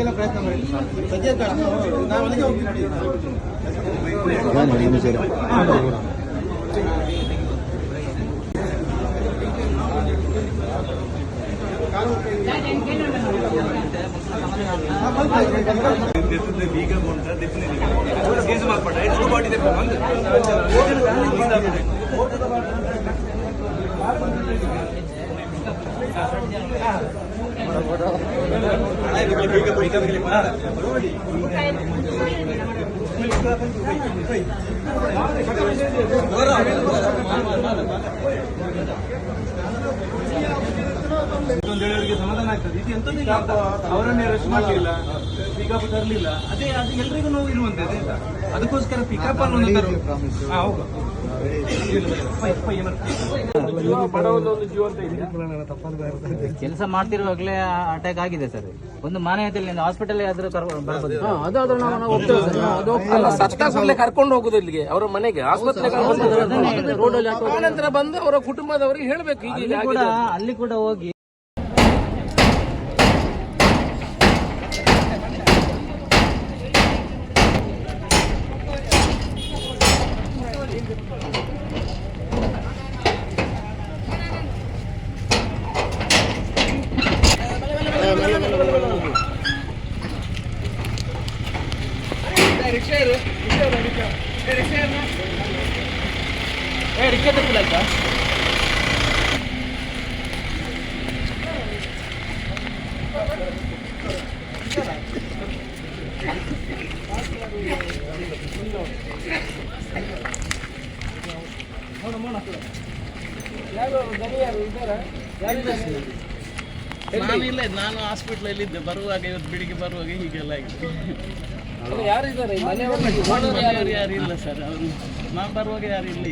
ನಮ್ಗೆಲ್ಲ ಪ್ರಯತ್ನ ಮಾಡಿ ಸದ್ಯ ನಾವು ಅಲ್ಲಿಗೆ ಹೋಗ್ತಿದ್ವಿ ಬೀಗ ಕೊಂಡ ಕೇಸ್ ಮಾಡ್ಪಟ್ಟ ಎಷ್ಟು ಬಾಟಿದೆ ಬಂದು ಒಂದು ಹೇಳೋರಿಗೆ ಸಮಾಧಾನ ಆಗ್ತದೆ. ಇದು ಎಂತದ್ದು ಅಂತ ಅವರನ್ನೇ ಅರೆಸ್ಟ್ ಮಾಡಲಿಲ್ಲ ಪಿಕಪ್ ತರಲಿಲ್ಲ. ಅದೇ ಅದು ಎಲ್ರಿಗೂ ನೋವು ಇರುವಂತೆ ಅದೇ ಅದಕ್ಕೋಸ್ಕರ ಪಿಕಪ್ ಅನ್ನೋ ಹೌದು? ಕೆಲಸ ಮಾಡ್ತಿರುವಾಗಲೇ ಅಟ್ಯಾಕ್ ಆಗಿದೆ ಸರ್. ಒಂದು ಮಾನವೀಯತೆಯಲ್ಲಿ ಹಾಸ್ಪಿಟಲ್ ಆದ್ರೂ ಕರ್ಕೊಂಡು ಹೋಗುದು ಇಲ್ಲಿಗೆ ಅವರ ಮನೆಗೆ. ಆಸ್ಪತ್ರೆ. ಆನಂತರ ಬಂದು ಅವರ ಕುಟುಂಬದವರಿಗೆ ಹೇಳ್ಬೇಕು ಈಗ ಅಲ್ಲಿ ಕೂಡ ಅಲ್ಲಿ ಕೂಡ ಇಲ್ಲ ನಾನು ಹಾಸ್ಪಿಟ್ಲಲ್ಲಿ ಇದ್ದೆ. ಬರುವಾಗ ಇವತ್ತು ಬೆಳಿಗ್ಗೆ ಬರುವಾಗ ಹೀಗೆಲ್ಲ ಆಗಿದೆ. ಮನೆಯವರು ಯಾರು? ಇಲ್ಲ ಸರ್. ಅವರು ನಾನು ಬರುವಾಗ ಯಾರು ಇಲ್ಲ?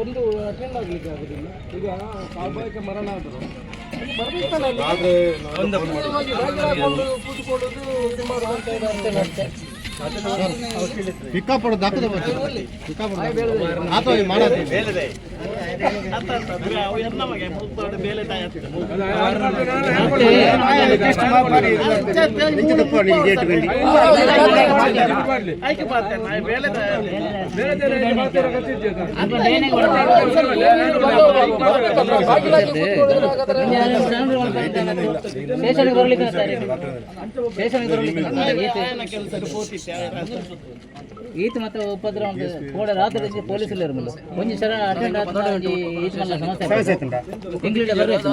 ಒಂದು ಅಟೆಂಡ್ ಆಗ್ಲಿಕ್ಕೆ ಆಗುದಿಲ್ಲ. ಈಗ ಸ್ವಾಭಾವಿಕ ಮರಣ ಆದ್ರು. ಕೂತ್ಕೊಳ್ಳೋದು ಸುಮಾರು ಗಂಟೆ ಎರಡು ಪಿಕಾಪಡ ದಾಖಲೆ ಬರ್ತೀವಿ ಕೂತ್ಕೊಳ್ಳೋದು ಹಾಗಾದ್ರೆ ಸ್ಟೇಷನ್ಗೆ ಬರ್ಲಿಕ್ಕೆ ಸ್ಟೇಷನ್ಗೆ ಬರ್ಲಿಕ್ಕೆ ಈತ ಮತ್ತೆ ಉಪದ್ರ ಉಂಟು ಕೂಡ ರಾತ್ರಿ ಇದ್ದು ಪೊಲೀಸಲ್ಲಿ ಇರಲಿಲ್ಲ ಒಂಜಿ ಸಲ ಅಟೆಂಡ್ ಆದ ಈತ ಮಲ್ಲ ಸಮಸ್ಯೆ ಇಂಗ್ಲಿಷ್ ಬರ್ಬೇಕು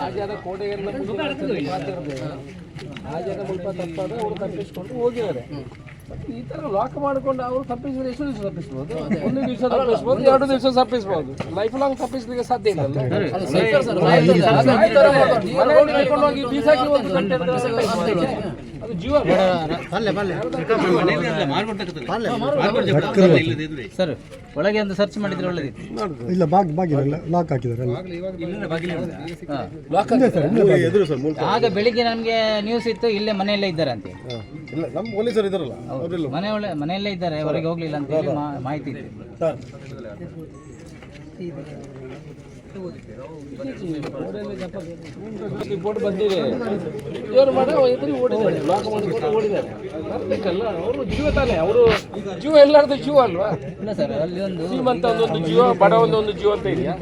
ಹಾಗೆ ಅದ ಕೋಡೆಯೆಲ್ಲ ಮಾತಾಡ್ದೆ. ಹಾಗೆ ಅದ ಮುಲ್ಪ ತಪ್ಪಾದ ಅವರು ತಪ್ಪಿಸ್ಕೊಂಡು ಹೋಗಿದ್ದಾರೆ. ಈ ತರ ಲಾಕ್ ಮಾಡ್ಕೊಂಡು ಅವರು ತಪ್ಪಿಸಿದ್ರೆ ಎಷ್ಟು ದಿವಸ ತಪ್ಪಿಸ್ಬೋದು? ಒಂದು ದಿವಸ ತಪ್ಪಿಸ್ಬೋದು ಎರಡು ದಿವಸ ತಪ್ಪಿಸ್ಬೋದು. ಲೈಫ್ ಲಾಂಗ್ ತಪ್ಪಿಸ್ಲಿಕ್ಕೆ ಸಾಧ್ಯ ಇಲ್ಲ ಸರ್ ಒಳಗೆ ಒಂದು ಸರ್ಚ್ ಮಾಡಿದ್ರೆ ಒಳ್ಳೇದಿತ್ತು. ಇಲ್ಲ ಬಾಗಿ ಬಾಗಿಲ್ಲ ಲಾಕ್ ಹಾಕಿದ್ದಾರೆ ಆಗ ಬೆಳಿಗ್ಗೆ ನಮಗೆ ನ್ಯೂಸ್ ಇತ್ತು ಇಲ್ಲೇ ಮನೆಯಲ್ಲೇ ಇದ್ದಾರೆ ಅಂತ ಇಲ್ಲ ನಮ್ಮ ಪೊಲೀಸರು ಇದಾರಲ್ಲ ಅವರಿಲ್ಲ. ಮನೆ ಒಳ್ಳೆ ಮನೆಯಲ್ಲೇ ಇದ್ದಾರೆ ಹೊರಗೆ ಹೋಗ್ಲಿಲ್ಲ ಅಂತ ಹೇಳಿ ಮಾ- ಮಾಹಿತಿ ಇದೆ. ಸರ್. ರಿಪೋರ್ಟ್ ಬಂದಿದೆ. ಇವರು ಮಾಡ ಎದುರು ಓಡಿದ್ದಾರೆ ಬ್ಲಾಕ್ ಮಾಡಿಕೊಂಡು ಓಡಿದ್ದಾರೆ. ಬರ್ಬೇಕಲ್ಲ ಅವರು ಜೀವ ತಾನೇ ಅವರು ಜೀವ ಎಲ್ಲಾರ್ದು ಜೀವ ಅಲ್ವಾ? ಇಲ್ಲ ಸರ್ ಅಲ್ಲಿ ಒಂದು ಶ್ರೀಮಂತ ಒಂದೊಂದು ಜೀವ ಬಡ ಒಂದೊಂದು ಜೀವ ಅಂತ ಇದೆಯಾ?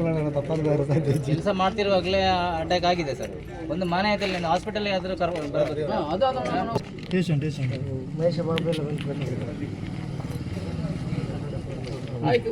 ಕೆಲಸ ಮಾಡ್ತಿರುವಾಗಲೇ ಅಟ್ಯಾಕ್ ಆಗಿದೆ ಸರ್. ಒಂದು ಮನೆ ಆಯ್ತಲ್ಲ ಒಂದು ಹಾಸ್ಪಿಟಲ್ ಆದ್ರೂ ಕರ್ಕೊಂಡು ಬರ್ಬೋದು ಟೇಷನ್ ಟೇಷನ್ ಆಯ್ತು.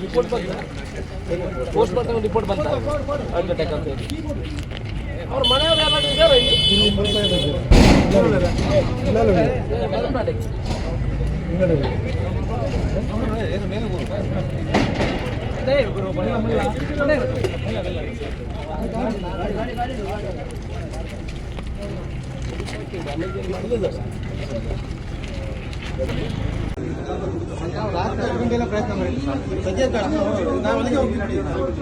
ರಿಪೋರ್ಟ್ ಬಂತ ಪೋಸ್ಟ್ ಮಾರ್ಟಮ್ ರಿಪೋರ್ಟ್ ಬಂತ ಹಾರ್ಟ್ ಅಟ್ಯಾಕ್ ಅಂತ ಹೇಳಿ ಅವ್ರ ಮನೆಯವರು ಯಾರಾದ್ರೂ ಇದ್ದಾರಾ ಇಲ್ಲಿ ಮಲ್ನಾಡಿಗೆ. ನಾವು ರಾತ್ರಿ ಹನ್ನೊಂದೆಲ್ಲ ಪ್ರಯತ್ನ ಮಾಡಿದ್ವಿ ಸರ್ ಸದ್ಯ ಬೇಡ ನಾವು ಅಲ್ಲಿಗೆ ಹೋಗ್ತೀವಿ ನೋಡಿ ಒಂದು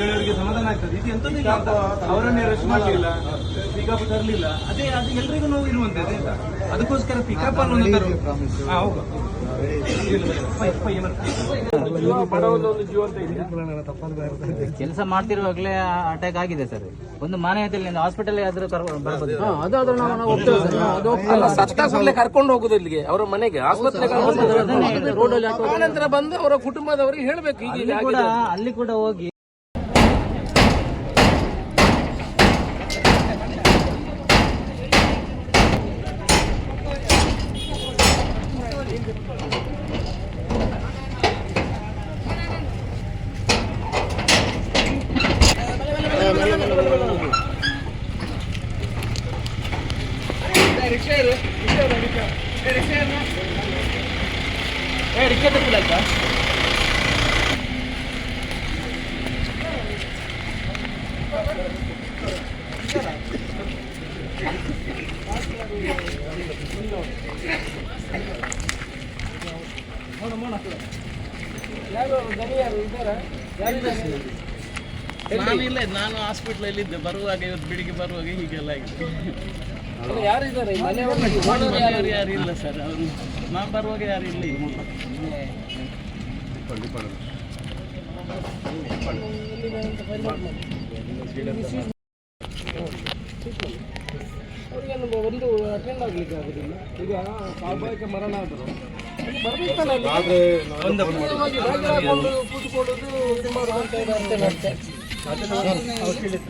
ಹೇಳೋರಿಗೆ ಸಮಾಧಾನ ಆಗ್ತದೆ. ಇದು ಎಂತ ಅವರನ್ನೇ ರೆಸ್ಟ್ ಮಾಡಲಿಲ್ಲ ಪಿಕಪ್ ತರಲಿಲ್ಲ. ಅದೇ ಅದು ಎಲ್ರಿಗೂ ನೋವು ಇರುವಂತೆ ಅದಕ್ಕೋಸ್ಕರ ಪಿಕಪ್ ಅನ್ನೋ ಹೌದು ಕೆಲಸ ಮಾಡ್ತಿರುವಾಗಲೇ ಅಟ್ಯಾಕ್ ಆಗಿದೆ ಸರ್. ಒಂದು ಮಾನವೀಯತೆಯಲ್ಲಿ ಹಾಸ್ಪಿಟಲ್ ಆದ್ರೂ ಕರ್ಕೊಂಡು ಕರ್ಕೊಂಡು ಹೋಗುದು ಇಲ್ಲಿಗೆ ಅವರ ಮನೆಗೆ ಆಸ್ಪತ್ರೆ ರೋಡಲ್ಲಿ ಆನಂತರ ಬಂದು ಅವರ ಕುಟುಂಬದವರಿಗೆ ಹೇಳ್ಬೇಕು ಕೂಡ ಅಲ್ಲಿ ಕೂಡ ಹೋಗಿ ಯಾರು ದನಿ ಯಾರು ಇದ್ದಾರಾ? ಯಾರಿದ್ದಾರೆ? ನಾನಿಲ್ಲ ನಾನು ಹಾಸ್ಪಿಟ್ಲಲ್ಲಿ ಇದ್ದೆ ಬರುವಾಗ ಇವತ್ತು ಬೆಳಿಗ್ಗೆ ಬರುವಾಗ ಹೀಗೆಲ್ಲ ಆಗಿದೆ ಅದು ಯಾರಿದ್ದಾರೆ ಈ ಮನೆಯವರು ಮನೆಯವರು ಯಾರು ಇಲ್ಲ ಸರ್, ಅವರು ನಾನು ಬರುವಾಗ ಯಾರು ಇಲ್ಲ ಈಗ. ಅಟೆಂಡ್ ಆಗ್ಲಿಕ್ಕೆ ಆಗುದಿಲ್ಲ. ಈಗ ಸ್ವಾಭಾವಿಕ ಮರಣ ಆದರು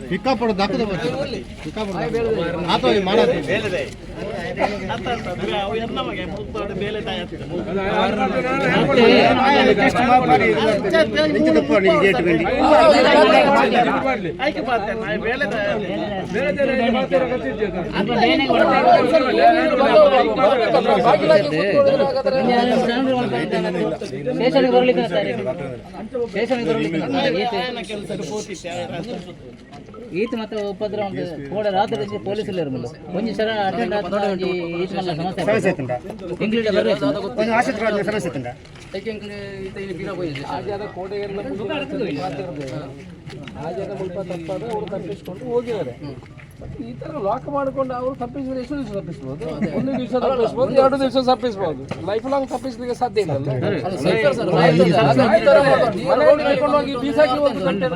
ಸಿಕ್ಕಾಪಡೋದು ಪಿಕಪ್ ಆತ ಮಾಡೋದು ಈತ ಮತ್ತೆ ಉಪದ್ರ ಕೂಡ ರಾತ್ರಿ ಪೊಲೀಸಲ್ಲಿ ಇಲ್ಲ ಒಂಜಿ ಸರ ಅಟೆಂಡ್ ಆದ ಒಂದು ಸಮಸ್ಯೆ ಇಂಗ್ಲೀಷ್ ಬರ್ಬೇಕು ಹಾಜಾದ ಕೋಟೆಗೆಲ್ಲ ಹಾಜಾದ ಮುಲ್ಪ ತಪ್ಪಾದ ಅವರು ತಪ್ಪಿಸ್ಕೊಂಡು ಹೋಗಿದ್ದಾರೆ. ಮತ್ತೆ ಈ ತರ ಲಾಕ್ ಮಾಡಿಕೊಂಡು ಅವರು ತಪ್ಪಿಸಿದ್ರೆ ಎಷ್ಟು ದಿವಸ ತಪ್ಪಿಸ್ಬೋದು? ಒಂದು ದಿವಸ ತಪ್ಪಿಸ್ಬೋದು ಎರಡು ದಿವಸ ತಪ್ಪಿಸ್ಬೋದು. ಲೈಫ್ ಲಾಂಗ್ ತಪ್ಪಿಸ್ಲಿಕ್ಕೆ ಸಾಧ್ಯ ಇಲ್ಲ ಮನೆಯಲ್ಲಿ ಹೋಗಿ ಬೀಸಾಕಿ ಒಂದು ಗಂಟೆ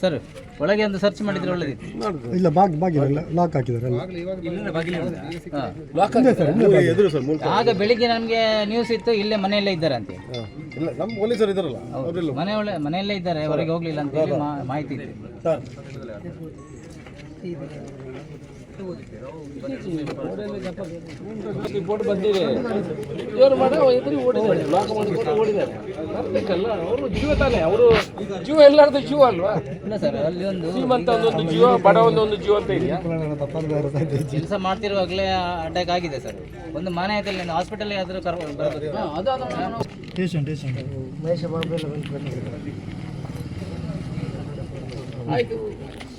ಸರ್ ಒಳಗೆ ಒಂದು ಸರ್ಚ್ ಮಾಡಿದ್ರೆ ಒಳ್ಳೇದಿತ್ತು. ಇಲ್ಲ ಬಾಗಿ ಲಾಕ್ ಹಾಕಿದ್ದಾರೆ ಆಗ ಬೆಳಿಗ್ಗೆ ನಮಗೆ ನ್ಯೂಸ್ ಇತ್ತು ಇಲ್ಲೇ ಮನೆಯಲ್ಲೇ ಇದ್ದಾರೆ ಅಂತ ಇಲ್ಲ ನಮ್ಮ ಪೊಲೀಸರು ಇದ್ದಾರಲ್ಲ ಮನೆ ಒಳ್ಳೆ ಮನೆಯಲ್ಲೇ ಇದ್ದಾರೆ ಹೊರಗೆ ಹೋಗ್ಲಿಲ್ಲ ಅಂತ ಹೇಳಿ ಮಾ- ಮಾಹಿತಿ ಇತ್ತು. ಸರ್. ರಿಪೋರ್ಟ್ ಬಂದಿದೆ ಇವರು ಮಾಡ ಎದುರು ಓಡಿದ್ದಾರೆ ಲಾಕ್ ಮಾಡಿಕೊಂಡು ಓಡಿದ್ದಾರೆ ಬರ್ಬೇಕಲ್ಲ ಅವರು ಜೀವ ತಾನೆ ಅವರು ಜೀವ ಎಲ್ಲಾರ್ದು ಜೀವ ಅಲ್ವಾ ಇಲ್ಲ ಸರ್ ಅಲ್ಲಿ ಒಂದು ಶ್ರೀಮಂತ ಒಂದು ಜೀವ ಬಡ ಒಂದು ಜೀವ ಅಂತ ಇದೆಯಾ. ಕೆಲಸ ಮಾಡ್ತಿರುವಾಗಲೇ ಅಟ್ಯಾಕ್ ಆಗಿದೆ ಸರ್. ಒಂದು ಮನೆ ಆಯ್ತಲ್ಲ ನಾನು ಹಾಸ್ಪಿಟಲ್ ಆದ್ರೂ ಕರ್ಕೊಂಡು ಬರ್ಬೋದು. ಟೇಷನ್ ಟೇಷನ್ ಆಯ್ತು.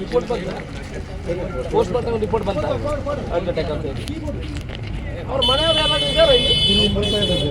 ರಿಪೋರ್ಟ್ ಬಂತ ಪೋಸ್ಟ್ ಮಾರ್ಟಮ್ ರಿಪೋರ್ಟ್ ಬಂತ ಹಾರ್ಟ್ ಅಟ್ಯಾಕ್ ಅಂತ ಹೇಳಿ ಅವ್ರ ಮನೆಯವರು ಯಾರಾದ್ರೂ ಇದ್ದಾರಾ ಇಲ್ಲಿ ಮಲೆನಾಡಿಗೆ.